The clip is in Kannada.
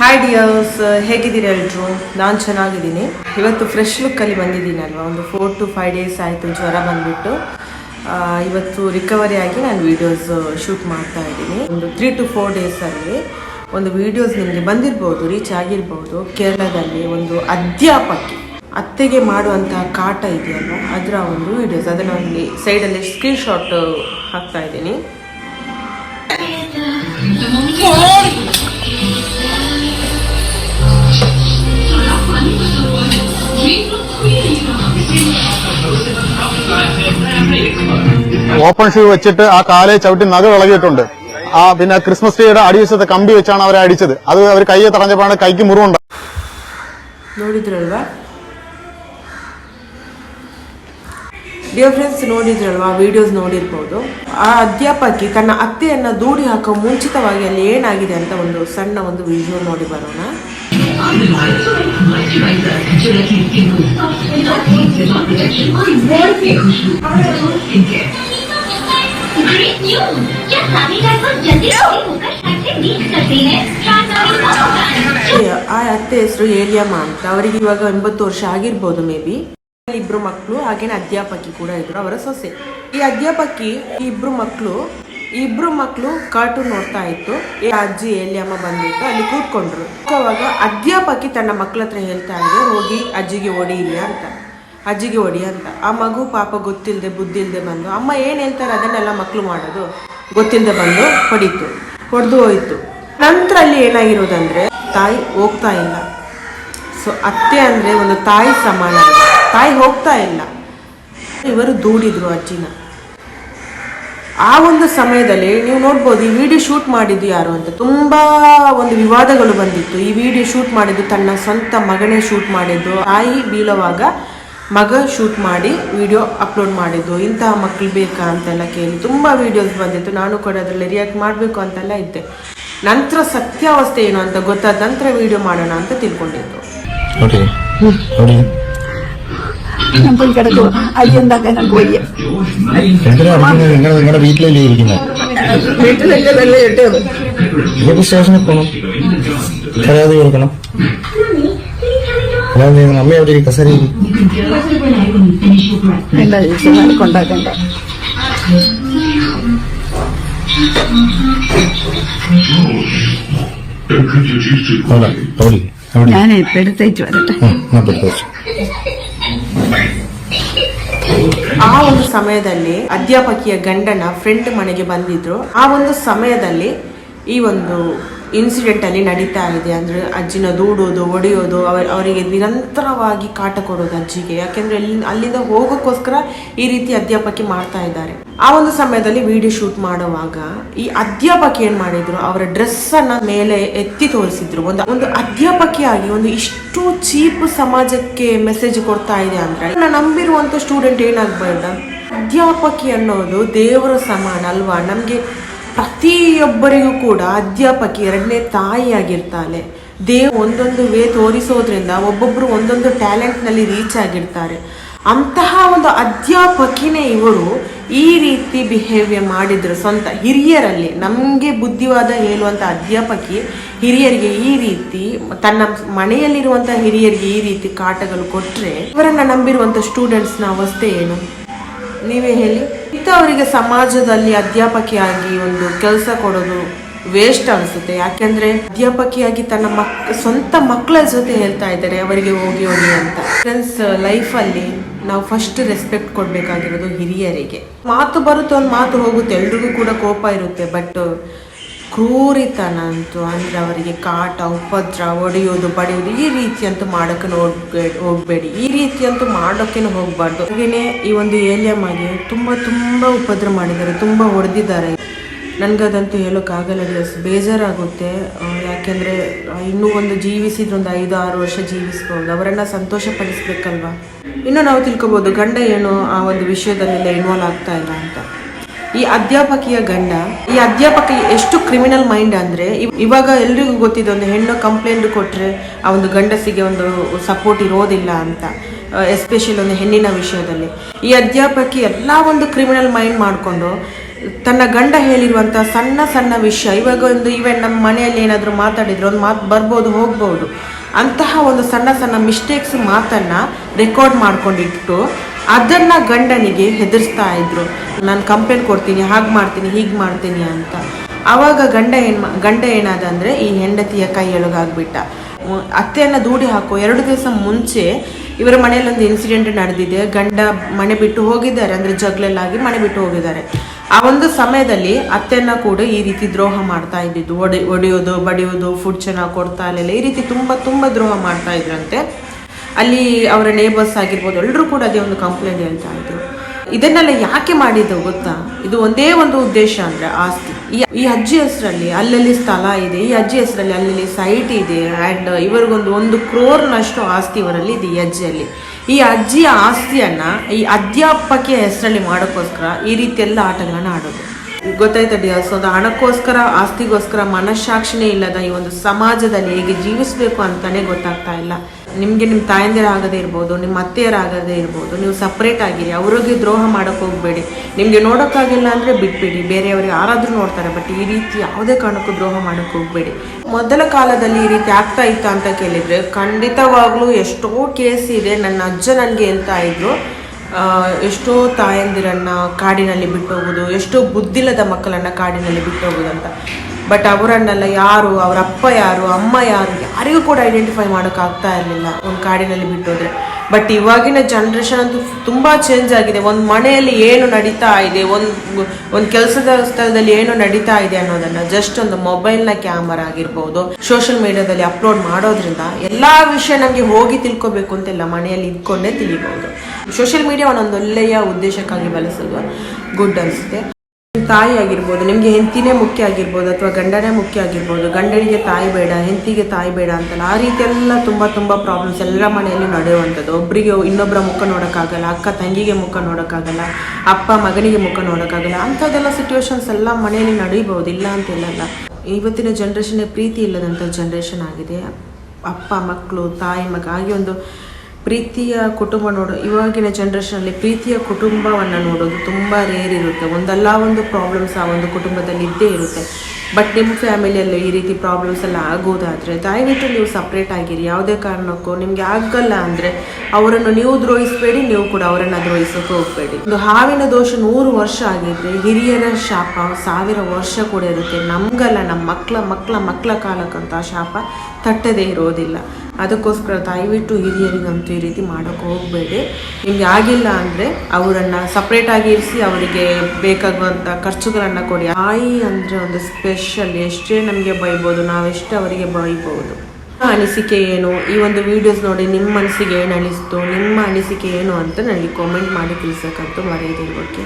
ಹಾಯ್ ಡಿಯರ್ಸ್ uh, ಹೇಗಿದ್ದೀರಾ ಎಲ್ರು ನಾನು ಚೆನ್ನಾಗಿದ್ದೀನಿ. ಇವತ್ತು ಫ್ರೆಶ್ ಲುಕ್ಕಲ್ಲಿ ಅಲ್ವಾ ಒಂದು ಫೋರ್ ಟು ಫೈವ್ ಡೇಸ್ ಆಯಿತು, ಜ್ವರ ಬಂದುಬಿಟ್ಟು. ಇವತ್ತು ರಿಕವರಿ ಆಗಿ ನಾನು ವೀಡಿಯೋಸ್ ಶೂಟ್ uh, ಮಾಡ್ತಾ ಇದ್ದೀನಿ. ಒಂದು ತ್ರೀ ಟು ಫೋರ್ ಡೇಸಲ್ಲಿ ಒಂದು ವೀಡಿಯೋಸ್ ನಿಮಗೆ ಬಂದಿರ್ಬೋದು ರೀಚ್ ಆಗಿರ್ಬೋದು, ಕೇರಳದಲ್ಲಿ ಒಂದು ಅಧ್ಯಾಪಕಿ. ಅತ್ತೆಗೆ ಮಾಡುವಂತಹ ಕಾಟ ಇದೆಯಲ್ಲ ಅದರ ಒಂದು ವೀಡಿಯೋಸ್ ಅದನ್ನು ಅಲ್ಲಿ ಸೈಡಲ್ಲಿ ಸ್ಕ್ರೀನ್ ಶಾಟ್ ಹಾಕ್ತಾ ಇದ್ದೀನಿ ഓപ്പൺ ഷൂ വെച്ചിട്ട് ആ കാലെ ചവിട്ടി നഖ വിളകിയിട്ടുണ്ട് ആ പിന്നെ ക്രിസ്മസ് ട്രീയുടെ അടിവശത്തെ കമ്പി വെച്ചാണ് അവരെ അടിച്ചത് അത് അവർ കയ്യെ തടഞ്ഞപ്പോഴാണ് കൈക്ക് മുറിവുണ്ട് ನೋಡಿದ್ರಲ್ವಾ ಡಿಯರ್ ಫ್ರೆಂಡ್ಸ್ ನೋಡಿದ್ರಲ್ವಾ? ವಿಡಿಯೋಸ್ ನೋಡಿರ್ಬೋದು. ಆ ಅಧ್ಯಾಪಕಿ ತನ್ನ ಅತ್ತೆಯನ್ನು ದೂಡಿ ಹಾಕೋ ಮುಂಚಿತವಾಗಿ ಅಲ್ಲಿ ಏನಾಗಿದೆ ಅಂತ ಒಂದು ಸಣ್ಣ ಒಂದು ವಿಡಿಯೋ ನೋಡಿ ಬರೋಣ. ಆ ಅತ್ತೆ ಹೆಸರು ಏರಿಯಮ್ಮ ಅಂತ ಅವರಿಗೆ ಇವಾಗ ಎಂಬತ್ತು ವರ್ಷ ಆಗಿರ್ಬೋದು ಮೇ ಬಿ ಇಬ್ರು ಮಕ್ಕಳು ಹಾಗೇನೆ ಅಧ್ಯಾಪಕಿ ಕೂಡ ಇದ್ರು, ಅವರ ಸೊಸೆ. ಈ ಅಧ್ಯಾಪಕಿ ಇಬ್ರು ಮಕ್ಕಳು ಇಬ್ರು ಮಕ್ಕಳು ಕಾರ್ಟೂನ್ ನೋಡ್ತಾ ಇತ್ತು. ಅಜ್ಜಿ ಅಮ್ಮ ಬಂದಿತ್ತು ಅಲ್ಲಿ ಕೂತ್ಕೊಂಡ್ರು. ಅವಾಗ ಅಧ್ಯಾಪಕಿ ತನ್ನ ಮಕ್ಕಳ ಹತ್ರ ಹೇಳ್ತಾ ಇದೆ ಹೋಗಿ ಅಜ್ಜಿಗೆ ಹೊಡೀಲಿ ಅಂತ. ಅಜ್ಜಿಗೆ ಹೊಡಿ ಅಂತ. ಆ ಮಗು ಪಾಪ ಗೊತ್ತಿಲ್ಲದೆ ಬುದ್ಧಿ ಇಲ್ಲದೆ ಬಂದು, ಅಮ್ಮ ಏನು ಹೇಳ್ತಾರೆ, ಅದನ್ನೆಲ್ಲ ಮಕ್ಕಳು ಮಾಡೋದು? ಗೊತ್ತಿಲ್ಲದೆ ಬಂದು ಹೊಡಿತು. ಹೊಡೆದು ಹೋಯ್ತು. ನಂತರ ಅಲ್ಲಿ ಏನಾಗಿರೋದಂದ್ರೆ, ತಾಯಿ ಹೋಗ್ತಾ ಇಲ್ಲ. ಸೊ ಅತ್ತೆ ಅಂದರೆ ಒಂದು ತಾಯಿ ಸಮಾನ. ತಾಯಿ ಹೋಗ್ತಾ ಇಲ್ಲ. ಇವರು ದೂಡಿದ್ರು ಅಜ್ಜಿನ. ಆ ಒಂದು ಸಮಯದಲ್ಲಿ ನೀವು ನೋಡ್ಬೋದು, ಈ ವಿಡಿಯೋ ಶೂಟ್ ಮಾಡಿದ್ದು ಯಾರು ಅಂತ. ತುಂಬ ಒಂದು ವಿವಾದಗಳು ಬಂದಿತ್ತು. ಈ ವಿಡಿಯೋ ಶೂಟ್ ಮಾಡಿದ್ದು ತನ್ನ ಸ್ವಂತ ಮಗನೇ ಶೂಟ್ ಮಾಡಿದ್ದು. ತಾಯಿ ಬೀಳುವಾಗ ಮಗ ಶೂಟ್ ಮಾಡಿ ವಿಡಿಯೋ ಅಪ್ಲೋಡ್ ಮಾಡಿದ್ದು. ಇಂತಹ ಮಕ್ಕಳು ಬೇಕಾ ಅಂತೆಲ್ಲ ಕೇಳಿ ತುಂಬ ವಿಡಿಯೋಸ್ ಬಂದಿತ್ತು. ನಾನು ಕೂಡ ಅದರಲ್ಲಿ ರಿಯಾಕ್ಟ್ ಮಾಡಬೇಕು ಅಂತೆಲ್ಲ ಇದ್ದೆ. ನಂತರ ಸತ್ಯಾವಸ್ಥೆ ಏನು ಅಂತ ಗೊತ್ತಾದ ನಂತರ ವಿಡಿಯೋ ಮಾಡೋಣ ಅಂತ ತಿಳ್ಕೊಂಡಿದ್ದು. ഞാൻ പോയി കിടക്കുക അരി ഉണ്ടാക്കാൻ ഞാൻ പോയി. എന്തിനാ അടിക്കുന്നത് നിങ്ങൾ നിങ്ങളുടെ വീട്ടിലല്ലേ ഇരിക്കുന്നത് വീട്ടിലല്ലേ വെള്ളം ഇട്ടത് ഇതൊക്കെ സ്റ്റേഷനിൽ പോകണം പരാതി കൊടുക്കണം. അല്ലാതെ അമ്മ അവിടെ കസരി അവിടെ അവിടെ അവിടെ. ഞാൻ ഇപ്പൊ എടുത്തേച്ച് വരട്ടെ ആ എന്നാ പെട്ടെന്ന് വെച്ചു ಆ ಒಂದು ಸಮಯದಲ್ಲಿ ಅಧ್ಯಾಪಕಿಯ ಗಂಡನ ಫ್ರೆಂಡ್ ಮನೆಗೆ ಬಂದಿದ್ರು ಆ ಒಂದು ಸಮಯದಲ್ಲಿ ಈ ಒಂದು ಇನ್ಸಿಡೆಂಟ್ ಅಲ್ಲಿ ನಡೀತಾ ಇದೆ ಅಂದ್ರೆ ಅಜ್ಜಿನ ದೂಡೋದು ಒಡೆಯೋದು ಅವರ ಅವರಿಗೆ ನಿರಂತರವಾಗಿ ಕಾಟ ಕೊಡೋದು ಅಜ್ಜಿಗೆ. ಯಾಕೆಂದ್ರೆ ಅಲ್ಲಿ ಅಲ್ಲಿಂದ ಹೋಗೋಕ್ಕೋಸ್ಕರ ಈ ರೀತಿ ಅಧ್ಯಾಪಕಿ ಮಾಡ್ತಾ ಇದ್ದಾರೆ. ಆ ಒಂದು ಸಮಯದಲ್ಲಿ ವಿಡಿಯೋ ಶೂಟ್ ಮಾಡುವಾಗ ಈ ಅಧ್ಯಾಪಕಿ ಏನ್ ಮಾಡಿದ್ರು? ಅವರ ಡ್ರೆಸ್ ಅನ್ನ ಮೇಲೆ ಎತ್ತಿ ತೋರಿಸಿದ್ರು. ಒಂದು ಒಂದು ಅಧ್ಯಾಪಕಿಯಾಗಿ ಒಂದು ಇಷ್ಟು ಚೀಪ್ ಸಮಾಜಕ್ಕೆ ಮೆಸೇಜ್ ಕೊಡ್ತಾ ಇದೆ ಅಂದ್ರೆ ನಂಬಿರುವಂತ ಸ್ಟೂಡೆಂಟ್ ಏನಾಗ್ಬೇಡ? ಅಧ್ಯಾಪಕಿ ಅನ್ನೋದು ದೇವರ ಸಮಾನ ಅಲ್ವಾ? ನಮ್ಗೆ ಪ್ರತಿಯೊಬ್ಬರಿಗೂ ಕೂಡ ಅಧ್ಯಾಪಕಿ ಎರಡನೇ ತಾಯಿಯಾಗಿರ್ತಾಳೆ. ದೇವ್ ಒಂದೊಂದು ವೇ ತೋರಿಸೋದ್ರಿಂದ ಒಬ್ಬೊಬ್ಬರು ಒಂದೊಂದು ಟ್ಯಾಲೆಂಟ್ನಲ್ಲಿ ರೀಚ್ ಆಗಿರ್ತಾರೆ. ಅಂತಹ ಒಂದು ಅಧ್ಯಾಪಕಿನೇ ಇವರು ಈ ರೀತಿ ಬಿಹೇವಿಯರ್ ಮಾಡಿದ್ರು ಸ್ವಂತ ಹಿರಿಯರಲ್ಲಿ. ನಮಗೆ ಬುದ್ಧಿವಾದ ಹೇಳುವಂಥ ಅಧ್ಯಾಪಕಿ ಹಿರಿಯರಿಗೆ ಈ ರೀತಿ, ತನ್ನ ಮನೆಯಲ್ಲಿರುವಂಥ ಹಿರಿಯರಿಗೆ ಈ ರೀತಿ ಕಾಟಗಳು ಕೊಟ್ಟರೆ ಇವರನ್ನು ನಂಬಿರುವಂಥ ಸ್ಟೂಡೆಂಟ್ಸ್ನ ಅವಸ್ಥೆ ಏನು? ನೀವೇ ಹೇಳಿ. ಇಂಥವರಿಗೆ ಸಮಾಜದಲ್ಲಿ ಅಧ್ಯಾಪಕಿಯಾಗಿ ಒಂದು ಕೆಲಸ ಕೊಡೋದು ವೇಸ್ಟ್ ಅನಿಸುತ್ತೆ. ಯಾಕೆಂದ್ರೆ ಅಧ್ಯಾಪಕಿಯಾಗಿ ತನ್ನ ಮಕ್, ಸ್ವಂತ ಮಕ್ಕಳ ಜೊತೆ ಹೇಳ್ತಾ ಇದ್ದಾರೆ, ಅವರಿಗೆ ಹೋಗಿ ಹೋಗಿ ಅಂತ. ಫ್ರೆಂಡ್ಸ್ ಲೈಫಲ್ಲಿ ನಾವು ಫಸ್ಟ್ ರೆಸ್ಪೆಕ್ಟ್ ಕೊಡಬೇಕಾಗಿರೋದು ಹಿರಿಯರಿಗೆ. ಮಾತು ಬರುತ್ತೆ, ಒಂದು ಮಾತು ಹೋಗುತ್ತೆ. ಎಲ್ರಿಗೂ ಕೂಡ ಕೋಪ ಇರುತ್ತೆ ಬಟ್ ಕ್ರೂರಿತನ ಅಂತೂ ಅಂದರೆ ಅವರಿಗೆ ಕಾಟ, ಉಪದ್ರ ಒಡೆಯೋದು ಬಡಿಯೋದು ಈ ರೀತಿ ಅಂತೂ ಮಾಡೋಕೆ ಹೋಗ್ಬೇಡಿ. ಹೋಗ್ಬೇಡಿ ಈ ರೀತಿಯಂತೂ ಅಂತೂ ಮಾಡೋಕೆನೂ ಹೋಗ್ಬಾರ್ದು. ಹಾಗೇನೆ ಈ ಒಂದು ಏಲಿಯಮ್ಮಗೆ ತುಂಬಾ ತುಂಬಾ ಉಪದ್ರ ಮಾಡಿದ್ದಾರೆ, ತುಂಬಾ ಹೊಡೆದಿದ್ದಾರೆ ನನಗದಂತೂ ಹೇಳೋಕ್ಕಾಗಲ್ಲ ಡಿಯರ್ಸ್ ಬೇಜಾರಾಗುತ್ತೆ. ಯಾಕೆಂದರೆ ಇನ್ನೂ ಒಂದು ಜೀವಿಸಿದ್ರೆ ಒಂದು ಐದು, ಆರು ವರ್ಷ ಜೀವಿಸ್ಬೋದು. ಅವರನ್ನ ಸಂತೋಷ ಪಡಿಸ್ಬೇಕಲ್ವಾ ಇನ್ನು ನಾವು ತಿಳ್ಕೊಬೋದು, ಗಂಡ ಏನು ಆ ಒಂದು ವಿಷಯದಲ್ಲೆಲ್ಲ ಇನ್ವಾಲ್ವ್ ಆಗ್ತಾ ಇಲ್ಲ ಅಂತ. ಈ ಅಧ್ಯಾಪಕಿಯ ಗಂಡ, ಈ ಅಧ್ಯಾಪಕ ಎಷ್ಟು ಕ್ರಿಮಿನಲ್ ಮೈಂಡ್ ಅಂದ್ರೆ, ಇವ್- ಇವಾಗ ಎಲ್ರಿಗೂ ಗೊತ್ತಿದೆ ಒಂದು ಹೆಣ್ಣು ಕಂಪ್ಲೇಂಟ್ ಕೊಟ್ರೆ ಆ ಒಂದು ಗಂಡಸಿಗೆ ಒಂದು ಸಪೋರ್ಟ್ ಇರೋದಿಲ್ಲ ಅಂತ ಎಸ್ಪೆಷಲಿ ಒಂದು ಹೆಣ್ಣಿನ ವಿಷಯದಲ್ಲಿ. ಈ ಅಧ್ಯಾಪಕಿ ಎಲ್ಲ ಒಂದು ಕ್ರಿಮಿನಲ್ ಮೈಂಡ್ ಮಾಡಿಕೊಂಡು, ತನ್ನ ಗಂಡ ಹೇಳಿರುವಂಥ ಸಣ್ಣ ಸಣ್ಣ ವಿಷಯ, ಇವಾಗ ಒಂದು ಇವೆಂಟ್ ನಮ್ಮ ಮನೆಯಲ್ಲಿ ಏನಾದರೂ ಮಾತಾಡಿದ್ರೆ ಒಂದು ಮಾತು ಬರ್ಬೋದು, ಹೋಗ್ಬೋದು, ಅಂತಹ ಒಂದು ಸಣ್ಣ ಸಣ್ಣ ಮಿಸ್ಟೇಕ್ಸ್ ಮಾತನ್ನು ರೆಕಾರ್ಡ್ ಮಾಡ್ಕೊಂಡಿಟ್ಟು ಅದನ್ನ ಗಂಡನಿಗೆ ಹೆದರ್ಸ್ತಾ ಇದ್ರು. ನಾನು ಕಂಪ್ಲೇಂಟ್ ಕೊಡ್ತೀನಿ, ಹಾಗೆ ಮಾಡ್ತೀನಿ, ಹೀಗೆ ಮಾಡ್ತೀನಿ ಅಂತ. ಆವಾಗ ಗಂಡ ಏನು ಗಂಡ ಏನಾದ ಅಂದರೆ ಈ ಹೆಂಡತಿಯ ಕೈ ಒಳಗಾಗ್ಬಿಟ್ಟ ಅತ್ತೆಯನ್ನು ದೂಡಿ ಹಾಕೋ ಎರಡು ದಿವಸ ಮುಂಚೆ ಇವರ ಮನೆಯಲ್ಲಿ ಒಂದು ಇನ್ಸಿಡೆಂಟ್ ನಡೆದಿದೆ. ಗಂಡ ಮನೆ ಬಿಟ್ಟು ಹೋಗಿದ್ದಾರೆ, ಅಂದರೆ ಜಗಳಲ್ಲಾಗಿ ಮನೆ ಬಿಟ್ಟು ಹೋಗಿದ್ದಾರೆ. ಆ ಒಂದು ಸಮಯದಲ್ಲಿ ಅತ್ತೆಯನ್ನ ಕೂಡ ಈ ರೀತಿ ದ್ರೋಹ ಮಾಡ್ತಾ ಇದ್ದಿದ್ದು. ಒಡೆ, ಒಡೆಯೋದು, ಬಡಿಯೋದು ಫುಡ್ ಚೆನ್ನಾಗಿ ಕೊಡ್ತಾ ಇರಲಿಲ್ಲ. ಈ ರೀತಿ ತುಂಬ ತುಂಬ ದ್ರೋಹ ಮಾಡ್ತಾ ಇದ್ರಂತೆ. ಅಲ್ಲಿ ಅವರ ನೇಬರ್ಸ್ ಆಗಿರ್ಬೋದು ಎಲ್ಲರೂ ಕೂಡ ಅದೇ ಒಂದು ಕಂಪ್ಲೇಂಟ್ ಹೇಳ್ತಾ ಇದ್ರು ಇದನ್ನೆಲ್ಲ ಯಾಕೆ ಮಾಡಿದ್ದು ಗೊತ್ತಾ? ಇದು ಒಂದೇ ಒಂದು ಉದ್ದೇಶ ಅಂದರೆ ಆಸ್ತಿ. ಈ ಈ ಅಜ್ಜಿ ಹೆಸರಲ್ಲಿ ಅಲ್ಲಲ್ಲಿ ಸ್ಥಳ ಇದೆ, ಈ ಅಜ್ಜಿ ಹೆಸರಲ್ಲಿ ಅಲ್ಲಲ್ಲಿ ಸೈಟ್ ಇದೆ ಆ್ಯಂಡ್ ಇವರಿಗೊಂದು ಒಂದು ಕ್ರೋರ್ನಷ್ಟು ಆಸ್ತಿ ಇವರಲ್ಲಿ ಇದೆ ಈ ಅಜ್ಜಿಯಲ್ಲಿ. ಈ ಅಜ್ಜಿಯ ಆಸ್ತಿಯನ್ನು ಈ ಅಧ್ಯಾಪಕಿಯ ಹೆಸರಲ್ಲಿ ಮಾಡೋಕ್ಕೋಸ್ಕರ ಈ ರೀತಿ ಆಟಗಳನ್ನು ಆಡೋದು. ಗೊತ್ತಾಯ್ತಾ ಡಿಯರ್ಸ್ ಒಂದು ಹಣಕ್ಕೋಸ್ಕರ, ಆಸ್ತಿಗೋಸ್ಕರ ಮನಸ್ಸಾಕ್ಷಿನೇ ಇಲ್ಲದ ಈ ಒಂದು ಸಮಾಜದಲ್ಲಿ ಹೇಗೆ ಜೀವಿಸಬೇಕು ಅಂತಲೇ ಗೊತ್ತಾಗ್ತಾ ಇಲ್ಲ. ನಿಮಗೆ ನಿಮ್ಮ ತಾಯಂದಿರ ಆಗದೇ ಇರ್ಬೋದು ನಿಮ್ಮ ಅತ್ತೆಯರಾಗದೇ ಇರ್ಬೋದು, ನೀವು ಸಪ್ರೇಟ್ ಆಗಿರಿ, ಅವ್ರಿಗೆ ದ್ರೋಹ ಮಾಡೋಕೆ ಹೋಗಬೇಡಿ. ನಿಮಗೆ ನೋಡೋಕ್ಕಾಗಿಲ್ಲ ಅಂದರೆ ಬಿಟ್ಬಿಡಿ. ಬೇರೆಯವ್ರಿಗೆ ಯಾರಾದರೂ ನೋಡ್ತಾರೆ ಬಟ್ ಈ ರೀತಿ ಯಾವುದೇ ಕಾರಣಕ್ಕೂ ದ್ರೋಹ ಮಾಡೋಕೆ ಹೋಗಬೇಡಿ. ಮೊದಲ ಕಾಲದಲ್ಲಿ ಈ ರೀತಿ ಆಗ್ತಾ ಇತ್ತು ಅಂತ ಕೇಳಿದರೆ, ಖಂಡಿತವಾಗ್ಲೂ ಎಷ್ಟೋ ಕೇಸ್ ಇದೆ, ನನ್ನ ಅಜ್ಜ ನನಗೆ ಹೇಳ್ತಾ ಇದ್ರು. ಎಷ್ಟೋ ತಾಯಂದಿರನ್ನು ಕಾಡಿನಲ್ಲಿ ಬಿಟ್ಟೋಗೋದು ಎಷ್ಟೋ ಬುದ್ಧಿಲ್ಲದ ಮಕ್ಕಳನ್ನು ಕಾಡಿನಲ್ಲಿ ಬಿಟ್ಟು ಹೋಗೋದು ಅಂತ. ಬಟ್ ಅವರನ್ನೆಲ್ಲ ಯಾರು, ಅವರ ಅಪ್ಪ ಯಾರು, ಅಮ್ಮ ಯಾರು, ಯಾರಿಗೂ ಕೂಡ ಐಡೆಂಟಿಫೈ ಮಾಡೋಕ್ಕಾಗ್ತಾ ಇರಲಿಲ್ಲ ಒಂದು ಕಾಡಿನಲ್ಲಿ ಬಿಟ್ಟೋದ್ರೆ. ಬಟ್ ಇವಾಗಿನ ಜನ್ರೇಷನ್ ಅಂತೂ ತುಂಬ ಚೇಂಜ್ ಆಗಿದೆ. ಒಂದು ಮನೆಯಲ್ಲಿ ಏನು ನಡೀತಾ ಇದೆ, ಒಂದು ಒಂದು ಕೆಲಸದ ಸ್ಥಳದಲ್ಲಿ ಏನು ನಡೀತಾ ಇದೆ ಅನ್ನೋದನ್ನ ಜಸ್ಟ್ ಒಂದು ಮೊಬೈಲ್ನ ಕ್ಯಾಮರಾ ಆಗಿರ್ಬೋದು ಸೋಷಿಯಲ್ ಮೀಡಿಯಾದಲ್ಲಿ ಅಪ್ಲೋಡ್ ಮಾಡೋದ್ರಿಂದ ಎಲ್ಲ ವಿಷಯ ನಮಗೆ ಹೋಗಿ ತಿಳ್ಕೊಬೇಕು ಅಂತೆಲ್ಲ ಮನೆಯಲ್ಲಿ ಇದ್ಕೊಂಡೇ ತಿಳಿಬಹುದು ಸೋಷಿಯಲ್ ಮೀಡಿಯಾ ಒಂದೊಂದು ಒಳ್ಳೆಯ ಉದ್ದೇಶಕ್ಕಾಗಿ ಬಳಸೋದು ಗುಡ್ ಅನಿಸುತ್ತೆ. ತಾಯಿ ಆಗಿರ್ಬೋದು ನಿಮಗೆ ಹೆಂಡತಿನೇ ಮುಖ್ಯ ಆಗಿರ್ಬೋದು ಅಥವಾ ಗಂಡನೇ ಮುಖ್ಯ ಆಗಿರ್ಬೋದು, ಗಂಡನಿಗೆ ತಾಯಿ ಬೇಡ, ಹೆಂಡತಿಗೆ ತಾಯಿ ಬೇಡ ಅಂತಲ್ಲ, ಆ ರೀತಿಯೆಲ್ಲ ತುಂಬ ತುಂಬ ಪ್ರಾಬ್ಲಮ್ಸ್ ಎಲ್ಲ ಮನೆಯಲ್ಲಿ ನಡೆಯುವಂಥದ್ದು. ಒಬ್ಬರಿಗೆ ಇನ್ನೊಬ್ಬರ ಮುಖ ನೋಡೋಕ್ಕಾಗಲ್ಲ, ಅಕ್ಕ ತಂಗಿಗೆ ಮುಖ ನೋಡೋಕ್ಕಾಗಲ್ಲ, ಅಪ್ಪ ಮಗನಿಗೆ ಮುಖ ನೋಡೋಕ್ಕಾಗಲ್ಲ, ಅಂಥದ್ದೆಲ್ಲ ಸಿಚುವೇಶನ್ಸ್ ಎಲ್ಲ ಮನೆಯಲ್ಲಿ ನಡೆಯಬಹುದು ಇಲ್ಲ ಅಂತ ಇವತ್ತಿನ ಜನ್ರೇಷನ್ನೇ ಪ್ರೀತಿ ಇಲ್ಲದಂಥ ಜನ್ರೇಷನ್ ಆಗಿದೆ. ಅಪ್ಪ, ಮಕ್ಕಳು, ತಾಯಿ, ಮಗ, ಹಾಗೆ ಒಂದು ಪ್ರೀತಿಯ ಕುಟುಂಬ ನೋಡೋ, ಇವಾಗಿನ ಜನ್ರೇಷನಲ್ಲಿ ಪ್ರೀತಿಯ ಕುಟುಂಬವನ್ನು ನೋಡೋದು ತುಂಬ ರೇರ್ ಇರುತ್ತೆ. ಒಂದಲ್ಲ ಒಂದು ಪ್ರಾಬ್ಲಮ್ಸ್ ಆ ಒಂದು ಕುಟುಂಬದಲ್ಲಿ ಇದ್ದೇ ಇರುತ್ತೆ. ಬಟ್ ನಿಮ್ಮ ಫ್ಯಾಮಿಲಿಯಲ್ಲೂ ಈ ರೀತಿ ಪ್ರಾಬ್ಲಮ್ಸ್ ಎಲ್ಲ ಆಗೋದಾದರೆ ದಯವಿಟ್ಟು ನೀವು ಸಪ್ರೇಟ್ ಆಗಿರಿ. ಯಾವುದೇ ಕಾರಣಕ್ಕೂ ನಿಮಗೆ ಆಗಲ್ಲ ಅಂದರೆ ಅವರನ್ನು ನೀವು ದ್ರೋಹಿಸಬೇಡಿ, ನೀವು ಕೂಡ ಅವರನ್ನು ದ್ರೋಹಿಸೋಕೆ ಹೋಗಬೇಡಿ. ಒಂದು ಹಾವಿನ ದೋಷ ನೂರು ವರ್ಷ ಆಗಿದ್ದರೆ ಹಿರಿಯರ ಶಾಪ ಸಾವಿರ ವರ್ಷ ಕೂಡ ಇರುತ್ತೆ. ನಮಗಲ್ಲ ನಮ್ಮ ಮಕ್ಕಳ ಮಕ್ಕಳ ಮಕ್ಕಳ ಕಾಲಕ್ಕಂಥ ಶಾಪ ತಟ್ಟದೇ ಇರೋದಿಲ್ಲ. ಅದಕ್ಕೋಸ್ಕರ ದಯವಿಟ್ಟು ಹಿರಿಯರಿಗಂತೂ ಈ ರೀತಿ ಮಾಡೋಕೆ ಹೋಗಬೇಡಿ. ನಿಮ್ಗೆ ಆಗಿಲ್ಲ ಅಂದರೆ ಅವರನ್ನು ಸಪ್ರೇಟಾಗಿ ಇರಿಸಿ ಅವರಿಗೆ ಬೇಕಾಗುವಂಥ ಖರ್ಚುಗಳನ್ನು ಕೊಡಿ. ತಾಯಿ ಅಂದರೆ ಒಂದು ಸ್ಪೆಷಲ್ ಎಷ್ಟೇ ನಮಗೆ ಬೈಬೋದು, ನಾವೆಷ್ಟೇ ಅವರಿಗೆ ಬೈಬೋದು. ಅನಿಸಿಕೆ ಏನು? ಈ ಒಂದು ವಿಡಿಯೋಸ್ ನೋಡಿ ನಿಮ್ಮ ಮನಸ್ಸಿಗೆ ಏನು ಅನಿಸ್ತು? ನಿಮ್ಮ ಅನಿಸಿಕೆ ಏನು ಅಂತ ನನಗೆ ಕಾಮೆಂಟ್ ಮಾಡಿ ತಿಳಿಸೋಕ್ಕಂತೂ ಮರೆಯದಿರೋಕ್ಕೆ